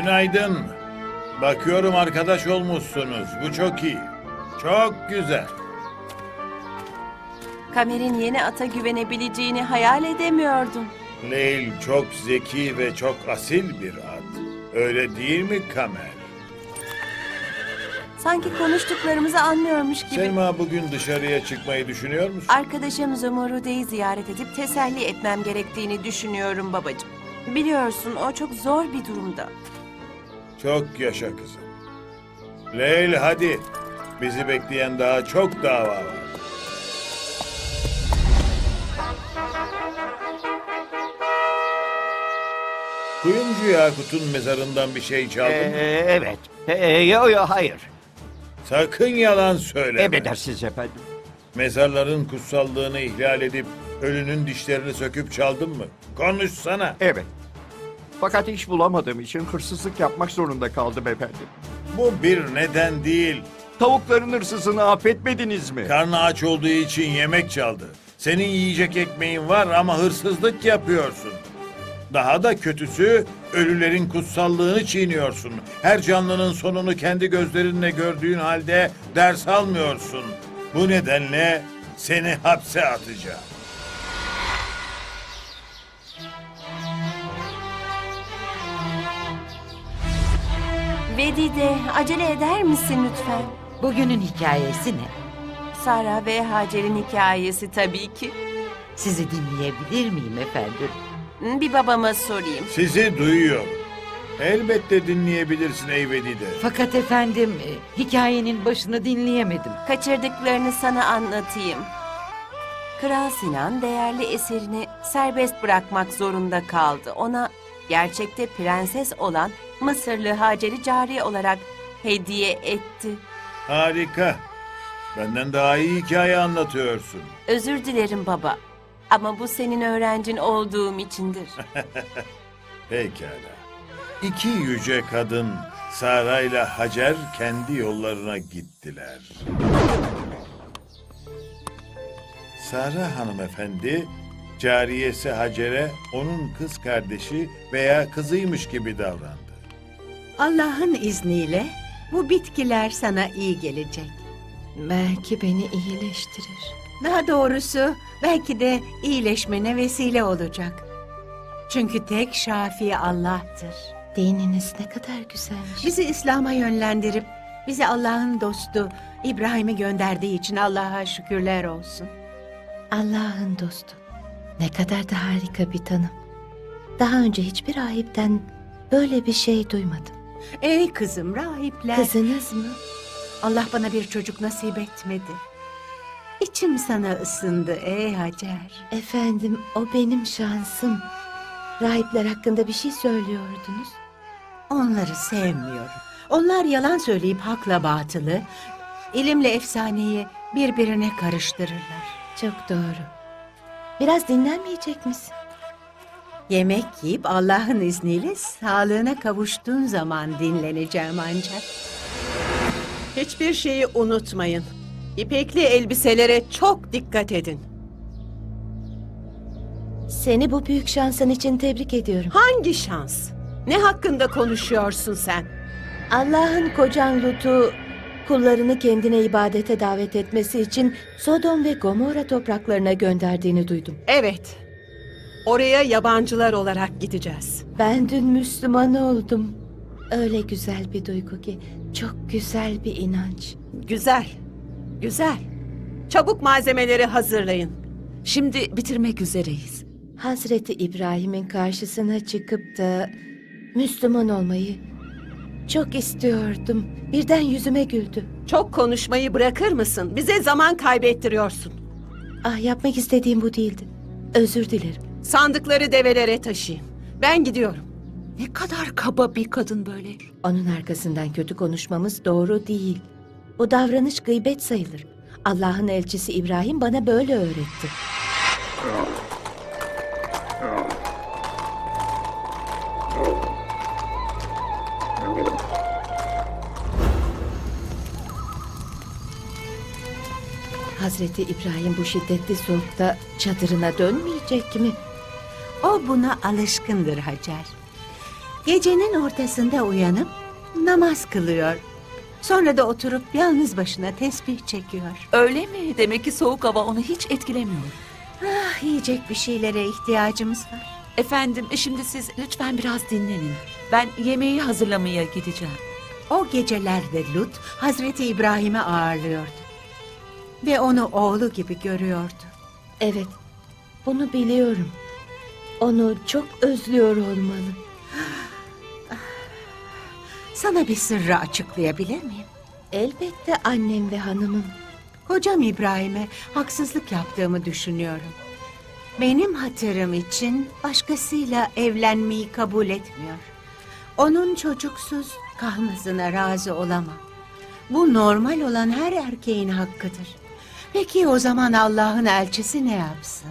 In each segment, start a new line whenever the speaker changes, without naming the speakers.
Günaydın. Bakıyorum arkadaş olmuşsunuz. Bu çok iyi. Çok güzel.
Kamer'in yeni ata güvenebileceğini hayal edemiyordum.
Leyl çok zeki ve çok asil bir at. Öyle değil mi Kamer?
Sanki konuştuklarımızı anlıyormuş gibi.
Selma bugün dışarıya çıkmayı düşünüyor musun?
Arkadaşım Zumurude'yi ziyaret edip teselli etmem gerektiğini düşünüyorum babacığım. Biliyorsun o çok zor bir durumda.
Çok yaşa kızım. Leyl hadi. Bizi bekleyen daha çok dava var. Kuyumcu Yakut'un mezarından bir şey çaldın mı?
Ee, evet. Ee, yo yo hayır.
Sakın yalan söyleme.
Emredersiniz efendim.
Mezarların kutsallığını ihlal edip ölünün dişlerini söküp çaldın mı? Konuşsana.
Evet. Fakat iş bulamadığım için hırsızlık yapmak zorunda kaldım efendim.
Bu bir neden değil.
Tavukların hırsızını affetmediniz mi?
Karnı aç olduğu için yemek çaldı. Senin yiyecek ekmeğin var ama hırsızlık yapıyorsun. Daha da kötüsü ölülerin kutsallığını çiğniyorsun. Her canlının sonunu kendi gözlerinle gördüğün halde ders almıyorsun. Bu nedenle seni hapse atacağım.
Vedide acele eder misin lütfen?
Bugünün hikayesi ne?
Sara ve Hacer'in hikayesi tabii ki.
Sizi dinleyebilir miyim efendim?
Bir babama sorayım.
Sizi duyuyorum. Elbette dinleyebilirsin ey Vedide.
Fakat efendim e, hikayenin başını dinleyemedim.
Kaçırdıklarını sana anlatayım. Kral Sinan değerli eserini serbest bırakmak zorunda kaldı. Ona gerçekte prenses olan Mısırlı Hacer'i cariye olarak hediye etti.
Harika. Benden daha iyi hikaye anlatıyorsun.
Özür dilerim baba. Ama bu senin öğrencin olduğum içindir.
Pekala. İki yüce kadın Sara ile Hacer kendi yollarına gittiler. Sara hanımefendi cariyesi Hacer'e onun kız kardeşi veya kızıymış gibi davrandı.
Allah'ın izniyle bu bitkiler sana iyi gelecek.
Belki beni iyileştirir.
Daha doğrusu belki de iyileşmene vesile olacak. Çünkü tek şafi Allah'tır.
Dininiz ne kadar güzelmiş.
Bizi İslam'a yönlendirip bize Allah'ın dostu İbrahim'i gönderdiği için Allah'a şükürler olsun.
Allah'ın dostu. Ne kadar da harika bir tanım. Daha önce hiçbir rahipten böyle bir şey duymadım.
Ey kızım rahipler.
Kızınız mı?
Allah bana bir çocuk nasip etmedi. İçim sana ısındı ey Hacer.
Efendim o benim şansım. Rahipler hakkında bir şey söylüyordunuz.
Onları sevmiyorum. Onlar yalan söyleyip hakla batılı, ilimle efsaneyi birbirine karıştırırlar.
Çok doğru. Biraz dinlenmeyecek misin?
Yemek yiyip Allah'ın izniyle sağlığına kavuştuğun zaman dinleneceğim ancak.
Hiçbir şeyi unutmayın. İpekli elbiselere çok dikkat edin.
Seni bu büyük şansın için tebrik ediyorum.
Hangi şans? Ne hakkında konuşuyorsun sen?
Allah'ın kocan Lut'u kullarını kendine ibadete davet etmesi için Sodom ve Gomorra topraklarına gönderdiğini duydum.
Evet. Oraya yabancılar olarak gideceğiz.
Ben dün Müslüman oldum. Öyle güzel bir duygu ki. Çok güzel bir inanç.
Güzel. Güzel. Çabuk malzemeleri hazırlayın.
Şimdi bitirmek üzereyiz.
Hazreti İbrahim'in karşısına çıkıp da Müslüman olmayı çok istiyordum. Birden yüzüme güldü.
Çok konuşmayı bırakır mısın? Bize zaman kaybettiriyorsun.
Ah yapmak istediğim bu değildi. Özür dilerim.
Sandıkları develere taşıyın. Ben gidiyorum.
Ne kadar kaba bir kadın böyle.
Onun arkasından kötü konuşmamız doğru değil. Bu davranış gıybet sayılır. Allah'ın elçisi İbrahim bana böyle öğretti. Hazreti İbrahim bu şiddetli soğukta çadırına dönmeyecek mi?
O buna alışkındır Hacer. Gecenin ortasında uyanıp namaz kılıyor. Sonra da oturup yalnız başına tesbih çekiyor.
Öyle mi? Demek ki soğuk hava onu hiç etkilemiyor.
Ah, yiyecek bir şeylere ihtiyacımız var.
Efendim, şimdi siz lütfen biraz dinlenin. Ben yemeği hazırlamaya gideceğim.
O gecelerde Lut Hazreti İbrahim'i ağırlıyordu. Ve onu oğlu gibi görüyordu.
Evet, bunu biliyorum. Onu çok özlüyor olmalı.
Sana bir sırrı açıklayabilir miyim?
Elbette annem ve hanımım.
Kocam İbrahim'e haksızlık yaptığımı düşünüyorum. Benim hatırım için başkasıyla evlenmeyi kabul etmiyor. Onun çocuksuz kalmasına razı olamam. Bu normal olan her erkeğin hakkıdır. Peki o zaman Allah'ın elçisi ne yapsın?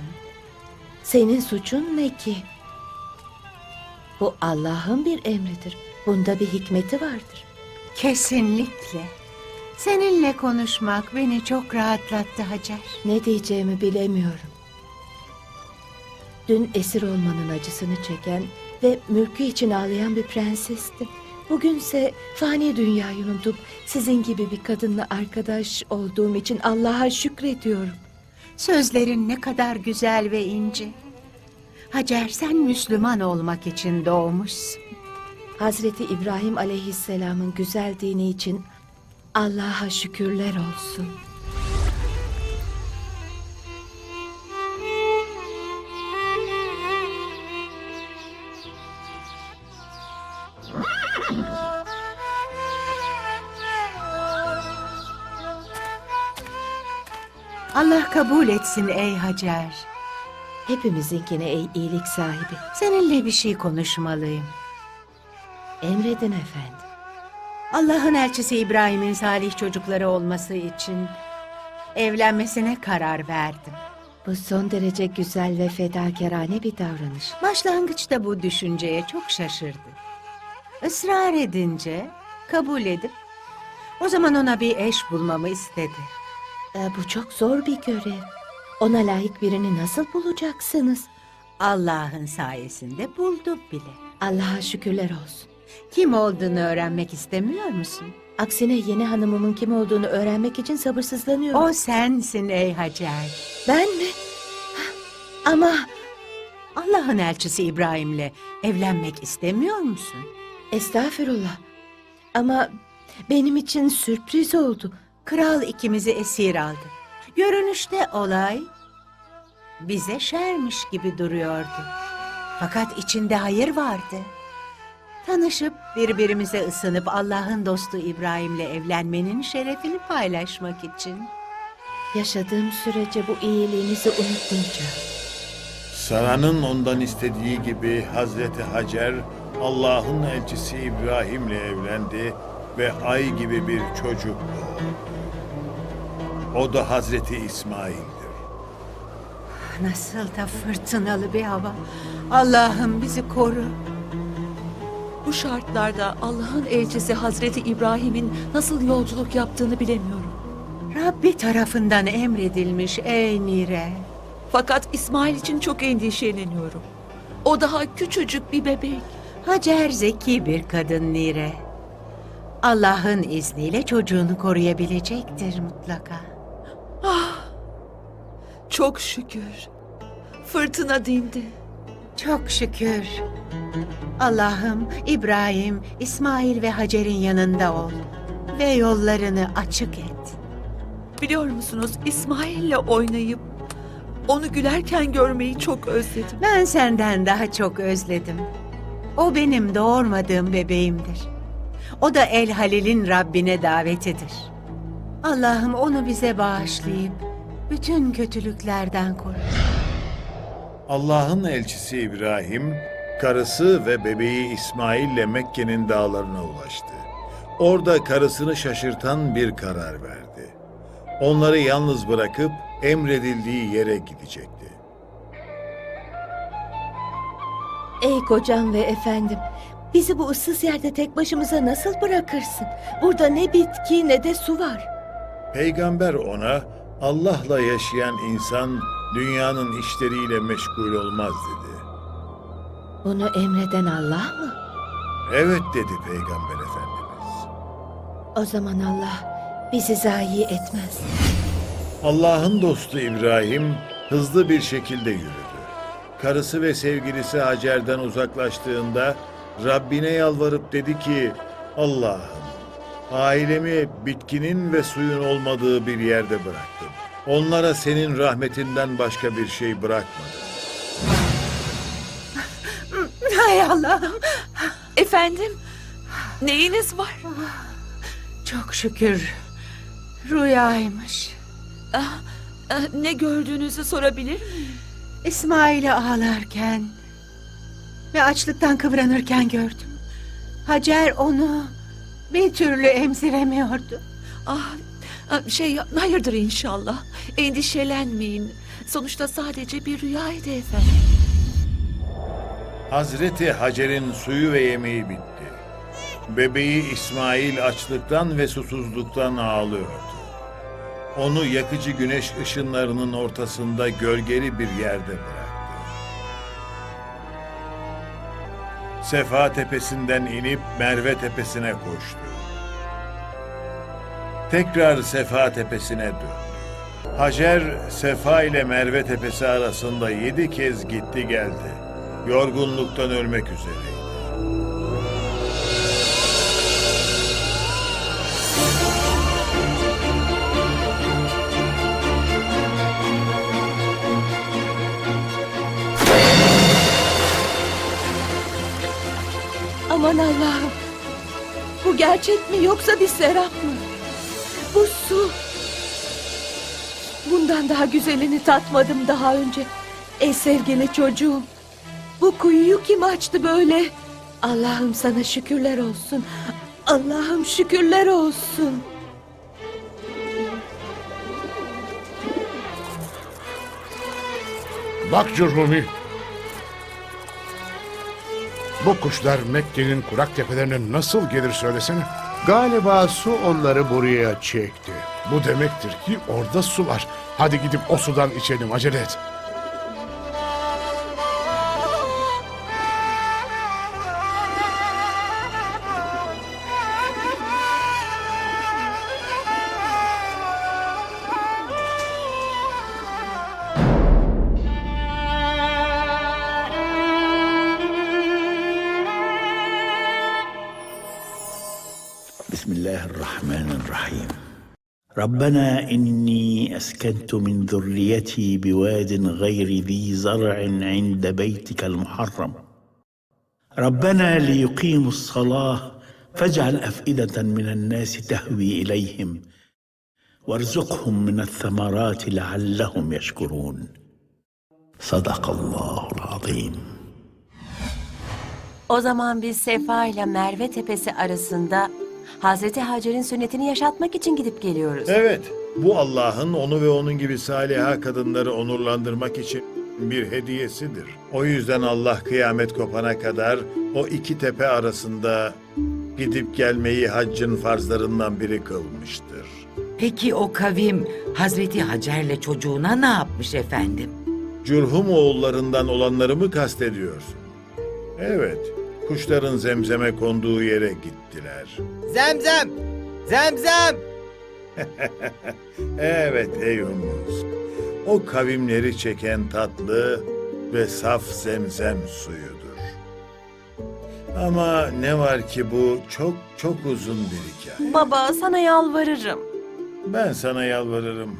Senin suçun ne ki? Bu Allah'ın bir emridir. Bunda bir hikmeti vardır.
Kesinlikle. Seninle konuşmak beni çok rahatlattı Hacer.
Ne diyeceğimi bilemiyorum. Dün esir olmanın acısını çeken ve mülkü için ağlayan bir prensestim. Bugünse fani dünyayı unutup sizin gibi bir kadınla arkadaş olduğum için Allah'a şükrediyorum.
Sözlerin ne kadar güzel ve ince. Hacer sen Müslüman olmak için doğmuşsun.
Hazreti İbrahim aleyhisselamın güzel dini için Allah'a şükürler olsun.
Allah kabul etsin ey Hacer.
Hepimizinkine ey iyilik sahibi.
Seninle bir şey konuşmalıyım.
Emredin efendim.
Allah'ın elçisi İbrahim'in salih çocukları olması için evlenmesine karar verdim.
Bu son derece güzel ve fedakarane bir davranış.
Başlangıçta bu düşünceye çok şaşırdı. Israr edince kabul edip o zaman ona bir eş bulmamı istedi.
Ee, bu çok zor bir görev. Ona layık birini nasıl bulacaksınız?
Allah'ın sayesinde buldum bile.
Allah'a şükürler olsun.
Kim olduğunu öğrenmek istemiyor musun?
Aksine yeni hanımımın kim olduğunu öğrenmek için sabırsızlanıyorum.
O sensin ey Hacer.
Ben mi? Ama
Allah'ın elçisi İbrahim'le evlenmek istemiyor musun?
estağfurullah. Ama benim için sürpriz oldu.
Kral ikimizi esir aldı. Görünüşte olay bize şermiş gibi duruyordu. Fakat içinde hayır vardı. Tanışıp birbirimize ısınıp Allah'ın dostu İbrahim'le evlenmenin şerefini paylaşmak için.
Yaşadığım sürece bu iyiliğinizi unutmayacağım.
Sara'nın ondan istediği gibi Hazreti Hacer Allah'ın elçisi İbrahim'le evlendi ve ay gibi bir çocuk doğdu. O da Hazreti İsmail'dir.
Nasıl da fırtınalı bir hava. Allah'ım bizi koru.
Bu şartlarda Allah'ın elçisi Hazreti İbrahim'in nasıl yolculuk yaptığını bilemiyorum.
Rabbi tarafından emredilmiş ey Nire.
Fakat İsmail için çok endişeleniyorum. O daha küçücük bir bebek.
Hacer zeki bir kadın Nire. Allah'ın izniyle çocuğunu koruyabilecektir mutlaka.
Çok şükür. Fırtına dindi.
Çok şükür. Allah'ım İbrahim, İsmail ve Hacer'in yanında ol. Ve yollarını açık et.
Biliyor musunuz İsmail'le oynayıp onu gülerken görmeyi çok özledim.
Ben senden daha çok özledim. O benim doğurmadığım bebeğimdir. O da El Halil'in Rabbine davetidir. Allah'ım onu bize bağışlayıp bütün kötülüklerden koru.
Allah'ın elçisi İbrahim, karısı ve bebeği İsmail'le Mekke'nin dağlarına ulaştı. Orada karısını şaşırtan bir karar verdi. Onları yalnız bırakıp emredildiği yere gidecekti.
Ey kocam ve efendim, bizi bu ıssız yerde tek başımıza nasıl bırakırsın? Burada ne bitki ne de su var.
Peygamber ona Allah'la yaşayan insan dünyanın işleriyle meşgul olmaz dedi.
Bunu emreden Allah mı?
Evet dedi Peygamber Efendimiz.
O zaman Allah bizi zayi etmez.
Allah'ın dostu İbrahim hızlı bir şekilde yürüdü. Karısı ve sevgilisi Hacer'den uzaklaştığında Rabbine yalvarıp dedi ki Allah'ım ailemi bitkinin ve suyun olmadığı bir yerde bıraktım. Onlara senin rahmetinden başka bir şey bırakmadım.
Hay Allah'ım.
Efendim? Neyiniz var?
Çok şükür. Rüyaymış.
Ah, ah, ne gördüğünüzü sorabilir miyim?
İsmail'i ağlarken ve açlıktan kıvranırken gördüm. Hacer onu bir türlü emziremiyordu.
Ah, ah, şey hayırdır inşallah. Endişelenmeyin. Sonuçta sadece bir rüyaydı efendim.
Hazreti Hacer'in suyu ve yemeği bitti. Bebeği İsmail açlıktan ve susuzluktan ağlıyordu. Onu yakıcı güneş ışınlarının ortasında gölgeli bir yerde bıraktı. Sefa tepesinden inip Merve tepesine koştu. Tekrar Sefa tepesine döndü. Hacer, Sefa ile Merve tepesi arasında yedi kez gitti geldi. Yorgunluktan ölmek üzereydi.
Aman Allah'ım. Bu gerçek mi yoksa bir serap mı? Bu su. Bundan daha güzelini tatmadım daha önce. Ey sevgili çocuğum. Bu kuyuyu kim açtı böyle? Allah'ım sana şükürler olsun. Allah'ım şükürler olsun.
Bak Cürhumi. Bu kuşlar Mekke'nin kurak tepelerine nasıl gelir söylesene.
Galiba su onları buraya çekti.
Bu demektir ki orada su var. Hadi gidip o sudan içelim acele et.
الرحمن الرحيم. ربنا إني أسكنت من ذريتي بواد غير ذي زرع عند بيتك المحرم. ربنا ليقيموا الصلاة فاجعل أفئدة من الناس تهوي إليهم وارزقهم من الثمرات لعلهم يشكرون. صدق الله العظيم.
O zaman biz Sefa ile Merve tepesi arasında Hazreti Hacer'in sünnetini yaşatmak için gidip geliyoruz.
Evet, bu Allah'ın onu ve onun gibi saliha kadınları onurlandırmak için bir hediyesidir. O yüzden Allah kıyamet kopana kadar o iki tepe arasında gidip gelmeyi haccın farzlarından biri kılmıştır.
Peki o kavim Hazreti Hacer'le çocuğuna ne yapmış efendim?
Cürhum oğullarından olanları mı kastediyorsun? Evet, kuşların zemzeme konduğu yere gittiler.
Zemzem! Zemzem!
Evet ey. O kavimleri çeken tatlı ve saf zemzem suyudur. Ama ne var ki bu çok çok uzun bir hikaye.
Baba sana yalvarırım.
Ben sana yalvarırım.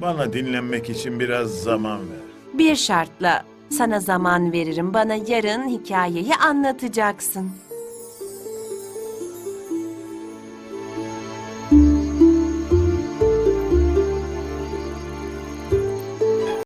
Bana dinlenmek için biraz zaman ver.
Bir şartla sana zaman veririm. Bana yarın hikayeyi anlatacaksın.